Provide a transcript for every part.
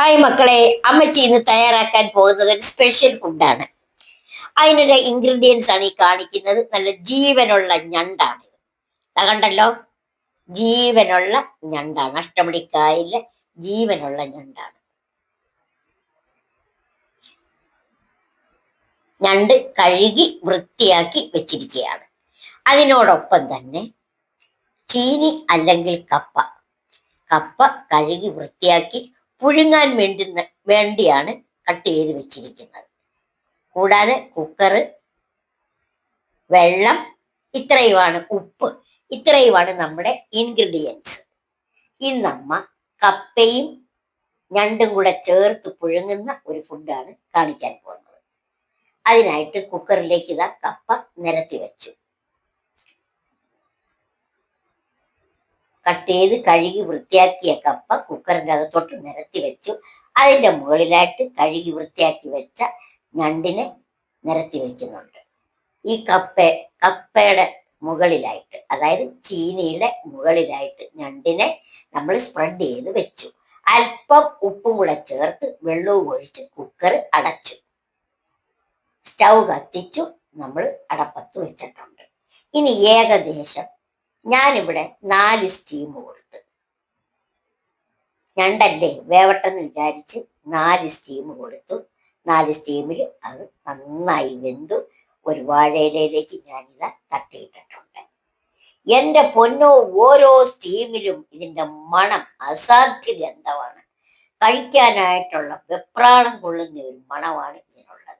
Hi മക്കളെ അമ്മച്ചി ഇന്ന് തയ്യാറാക്കാൻ പോകുന്നത് ഒരു സ്പെഷ്യൽ ഫുഡാണ് അതിനൊരു ഇൻഗ്രീഡിയൻസ് ആണ് ഈ കാണിക്കുന്നത്. നല്ല ജീവനുള്ള ഞണ്ടാണ്. തകണ്ടല്ലോ കണ്ടല്ലോ? ജീവനുള്ള ഞണ്ടാണ്. അഷ്ടമടിക്കായിലെ ജീവനുള്ള ഞണ്ടാണ്. ഞണ്ട് കഴുകി വൃത്തിയാക്കി വെച്ചിരിക്കുകയാണ്. അതിനോടൊപ്പം തന്നെ ചീനി അല്ലെങ്കിൽ കപ്പ. കപ്പ കഴുകി വൃത്തിയാക്കി പുഴുങ്ങാൻ വേണ്ടി വേണ്ടിയാണ് കട്ട് ചെയ്ത് വെച്ചിരിക്കുന്നത്. കൂടാതെ കുക്കറ് വെള്ളം ഇത്രയുമാണ് ഉപ്പ്. ഇത്രയുമാണ് നമ്മുടെ ഇൻഗ്രീഡിയൻസ് ഇന്നമ്മ കപ്പയും ഞണ്ടും കൂടെ ചേർത്ത് പുഴുങ്ങുന്ന ഒരു ഫുഡാണ് കാണിക്കാൻ പോകുന്നത്. അതിനായിട്ട് കുക്കറിലേക്ക് ഇതാ കപ്പ നിരത്തി വെച്ചു. കട്ട് ചെയ്ത് കഴുകി വൃത്തിയാക്കിയ കപ്പ കുക്കറിന്റെ അകത്തോട്ട് നിരത്തി വെച്ചു. അതിന്റെ മുകളിലായിട്ട് കഴുകി വൃത്തിയാക്കി വെച്ച ഞണ്ടിനെ നിരത്തി വെക്കുന്നുണ്ട്. ഈ കപ്പ കപ്പയുടെ മുകളിലായിട്ട് അതായത് ചീനിയുടെ മുകളിലായിട്ട് ഞണ്ടിനെ നമ്മൾ സ്പ്രെഡ് ചെയ്ത് വെച്ചു. അല്പം ഉപ്പും കൂടെ ചേർത്ത് വെള്ളവും ഒഴിച്ച് കുക്കർ അടച്ചു. സ്റ്റൗ കത്തിച്ചു നമ്മൾ അടപ്പത്ത് വെച്ചിട്ടുണ്ട്. ഇനി ഏകദേശം ഞാനിവിടെ നാല് സ്റ്റീം കൊടുത്ത്. ഞണ്ടല്ലേ വേവട്ടെന്ന് വിചാരിച്ച് നാല് സ്റ്റീം കൊടുത്തു. നാല് സ്റ്റീമിൽ അത് നന്നായി വെന്തു. ഒരു വാഴയിലയിലേക്ക് ഞാനിത് തട്ടിയിട്ടിട്ടുണ്ട്. എന്റെ പൊന്നോ ഓരോ സ്റ്റീമിലും ഇതിന്റെ മണം അസാധ്യ ഗന്ധമാണ്. കഴിക്കാനായിട്ടുള്ള വെപ്രാളം കൊള്ളുന്ന ഒരു മണമാണ് ഇതിനുള്ളത്.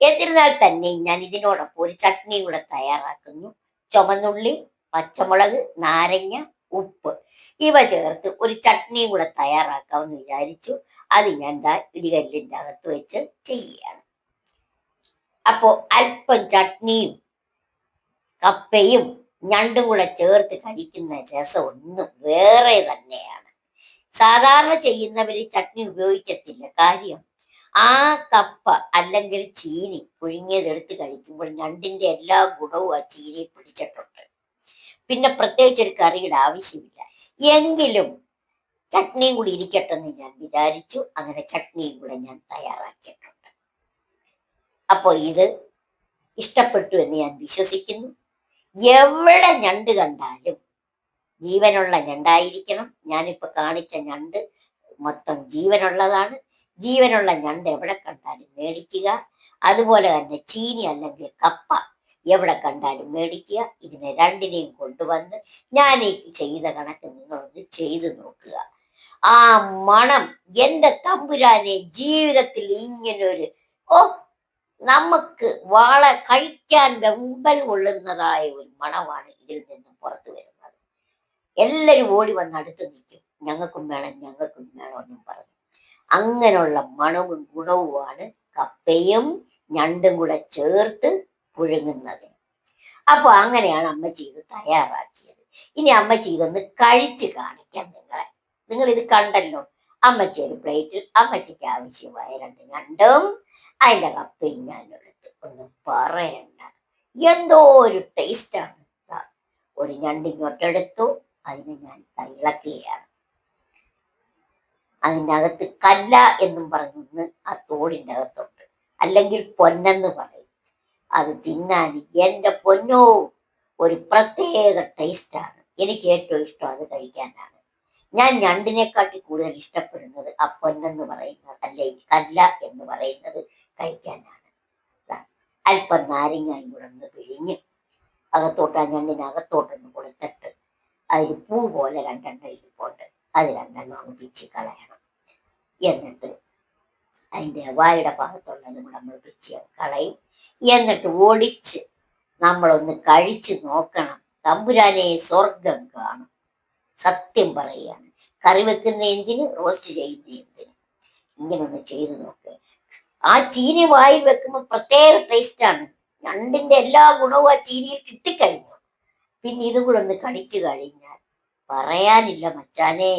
എന്നിരുന്നാൽ തന്നെ ഞാൻ ഇതിനോടൊപ്പം ഒരു ചട്നി കൂടെ തയ്യാറാക്കുന്നു. ചുമന്നുള്ളി പച്ചമുളക് നാരങ്ങ ഉപ്പ് ഇവ ചേർത്ത് ഒരു ചട്നിയും കൂടെ തയ്യാറാക്കാമെന്ന് വിചാരിച്ചു. അത് ഞാൻ ദാ ഇടികല്ലിന്റെ അകത്ത് വെച്ച് ചെയ്യുകയാണ്. അപ്പോൾ അല്പം ചട്നിയും കപ്പയും ഞണ്ടും കൂടെ ചേർത്ത് കഴിക്കുന്ന രസം ഒന്നും വേറെ തന്നെയാണ്. സാധാരണ ചെയ്യുന്നവർ ചട്നി ഉപയോഗിക്കത്തില്ല. കാര്യം ആ കപ്പ അല്ലെങ്കിൽ ചീനി പുഴുങ്ങിയതെടുത്ത് കഴിക്കുമ്പോൾ ഞണ്ടിന്റെ എല്ലാ ഗുണവും ആ ചീനി പിടിച്ചിട്ടുണ്ട്. പിന്നെ പ്രത്യേകിച്ച് ഒരു കറിയുടെ ആവശ്യമില്ല. എങ്കിലും ചട്നിയും കൂടി ഇരിക്കട്ടെ എന്ന് ഞാൻ വിചാരിച്ചു. അങ്ങനെ ചട്നിയും കൂടെ ഞാൻ തയ്യാറാക്കിയിട്ടുണ്ട്. അപ്പോൾ ഇത് ഇഷ്ടപ്പെട്ടു എന്ന് ഞാൻ വിശ്വസിക്കുന്നു. എവിടെ ഞണ്ട് കണ്ടാലും ജീവനുള്ള ഞണ്ടായിരിക്കണം. ഞാനിപ്പോൾ കാണിച്ച ഞണ്ട് മൊത്തം ജീവനുള്ളതാണ്. ജീവനുള്ള ഞണ്ട് എവിടെ കണ്ടാലും മേടിക്കുക. അതുപോലെ തന്നെ ചീനി അല്ലെങ്കിൽ കപ്പ എവിടെ കണ്ടാലും മേടിക്കുക. ഇതിനെ രണ്ടിനെയും കൊണ്ടുവന്ന് ഞാൻ ഈ ചെയ്ത കണക്ക് നിങ്ങളൊന്ന് ചെയ്തു നോക്കുക. ആ മണം എന്റെ തമ്പുരാനെ ജീവിതത്തിൽ ഇങ്ങനൊരു ഓ നമുക്ക് വാള കഴിക്കാൻ വെമ്പൽ കൊള്ളുന്നതായ ഒരു മണമാണ് ഇതിൽ നിന്നും പുറത്തു വരുന്നത്. എല്ലാവരും ഓടി വന്ന് അടുത്ത് നിൽക്കും. ഞങ്ങൾക്കും വേണം ഞങ്ങൾക്കും വേണം എന്നും പറഞ്ഞു. അങ്ങനെയുള്ള മണവും ഗുണവുമാണ് കപ്പയും ഞണ്ടും കൂടെ ചേർത്ത് പുഴുങ്ങുന്നത്. അപ്പൊ അങ്ങനെയാണ് അമ്മ ഇത് തയ്യാറാക്കിയത്. ഇനി അമ്മ ഇതൊന്ന് കഴിച്ച് കാണിക്കാം നിങ്ങളെ. നിങ്ങൾ ഇത് കണ്ടല്ലോ. അമ്മച്ചി ഒരു പ്ലേറ്റിൽ അമ്മച്ചിക്ക് ആവശ്യമായ രണ്ട് ഞണ്ടും അതിന്റെ കപ്പയും ഞാൻ എടുത്ത് ഒന്ന് പറയണ്ട. എന്തോ ഒരു ടേസ്റ്റാണ് ഒരു ഞണ്ട് ഇങ്ങോട്ടെടുത്തു അതിനെ ഞാൻ ഇളക്കുകയാണ്. അതിന്റെ അകത്ത് കല്ല എന്നും പറഞ്ഞൊന്ന് ആ തോടിന്റെ അകത്തുണ്ട് അല്ലെങ്കിൽ പൊന്നെന്ന് പറയും. അത് തിന്നാൻ എന്റെ പൊന്നോ ഒരു പ്രത്യേക ടേസ്റ്റാണ്. എനിക്ക് ഏറ്റവും ഇഷ്ടം അത് കഴിക്കാനാണ്. ഞാൻ ഞണ്ടിനെക്കാട്ടി കൂടുതൽ ഇഷ്ടപ്പെടുന്നത് ആ പൊന്നെന്ന് പറയുന്നത് അല്ലെ കല്ല എന്ന് പറയുന്നത് കഴിക്കാനാണ്. അല്പം നാരങ്ങയും കൂടെ ഒന്ന് പിഴിഞ്ഞ് അകത്തോട്ട് ആ ഞണ്ടിനകത്തോട്ടൊന്ന് കൊടുത്തിട്ട് അതിൽ പൂ പോലെ രണ്ടെണ്ണം ഇരിപ്പുണ്ട് അത് രണ്ടെണ്ണം അങ്ങ് പിച്ച് കളയണം. എന്നിട്ട് അതിന്റെ വായുടെ ഭാഗത്തുള്ളത് നമ്മൾ വൃത്തി കളയും. എന്നിട്ട് ഓടിച്ച് നമ്മളൊന്ന് കഴിച്ച് നോക്കണം. തമ്പുരാനെ സ്വർഗം കാണും. സത്യം പറയുകയാണ്. കറി വെക്കുന്ന എന്തിന്? റോസ്റ്റ് ചെയ്യുന്ന എന്തിന്? ഇങ്ങനെ ഒന്ന് ചെയ്ത് നോക്ക്. ആ ചീനി വായിൽ വെക്കുമ്പോൾ പ്രത്യേക ടേസ്റ്റാണ് ഞണ്ടിന്റെ എല്ലാ ഗുണവും ആ ചീനിയിൽ കിട്ടിക്കഴിഞ്ഞു. പിന്നെ ഇതും കൂടെ ഒന്ന് കടിച്ചു കഴിഞ്ഞാൽ പറയാനില്ല മച്ചാനെ.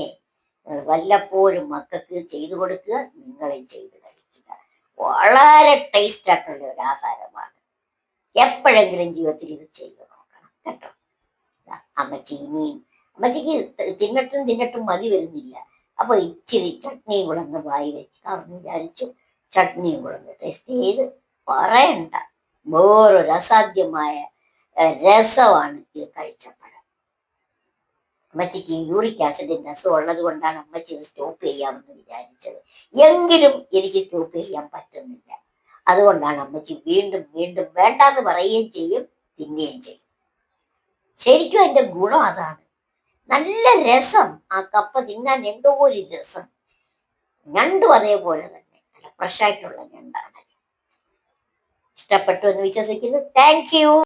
വല്ലപ്പോഴും മക്കൾക്ക് ചെയ്തു കൊടുക്കുക നിങ്ങളെ ചെയ്ത് വളരെ ടേസ്റ്റ് ആക്കേണ്ട ഒരു ആഹാരമാണ്. എപ്പോഴെങ്കിലും ജീവിതത്തിൽ ഇത് ചെയ്തു നോക്കണം കേട്ടോ. അമ്മച്ചി ഇനിയും അമ്മച്ചിക്ക് തിന്നട്ടും തിന്നട്ടും മതി വരുന്നില്ല. അപ്പൊ ഇച്ചിരി ചട്നി കുളന്ന് വായി വെക്കാമെന്ന് വിചാരിച്ചു. ചട്നി കുളന്ന് ടേസ്റ്റ് ചെയ്ത് പറയണ്ട. വേറൊരു അസാധ്യമായ രസമാണ് ഇത് കഴിച്ചപ്പോൾ. അമ്മച്ചിക്ക് യൂറിക് ആസിഡിന്റെ അസുഖം ഉള്ളത് കൊണ്ടാണ് അമ്മച്ചി ഇത് സ്റ്റോപ്പ് ചെയ്യാമെന്ന് വിചാരിച്ചത്. എങ്കിലും എനിക്ക് സ്റ്റോപ്പ് ചെയ്യാൻ പറ്റുന്നില്ല. അതുകൊണ്ടാണ് അമ്മച്ചി വീണ്ടും വീണ്ടും വേണ്ടാന്ന് പറയുകയും ചെയ്യും തിന്നുകയും ചെയ്യും. ശരിക്കും അതിന്റെ ഗുണം അതാണ്. നല്ല രസം ആ കപ്പ തിന്നാൻ എന്തോ ഒരു രസം. ഞണ്ടും അതേപോലെ തന്നെ. നല്ല ഫ്രഷായിട്ടുള്ള ഞണ്ടാണ്. ഇഷ്ടപ്പെട്ടു എന്ന് വിശ്വസിക്കുന്നു. Thank you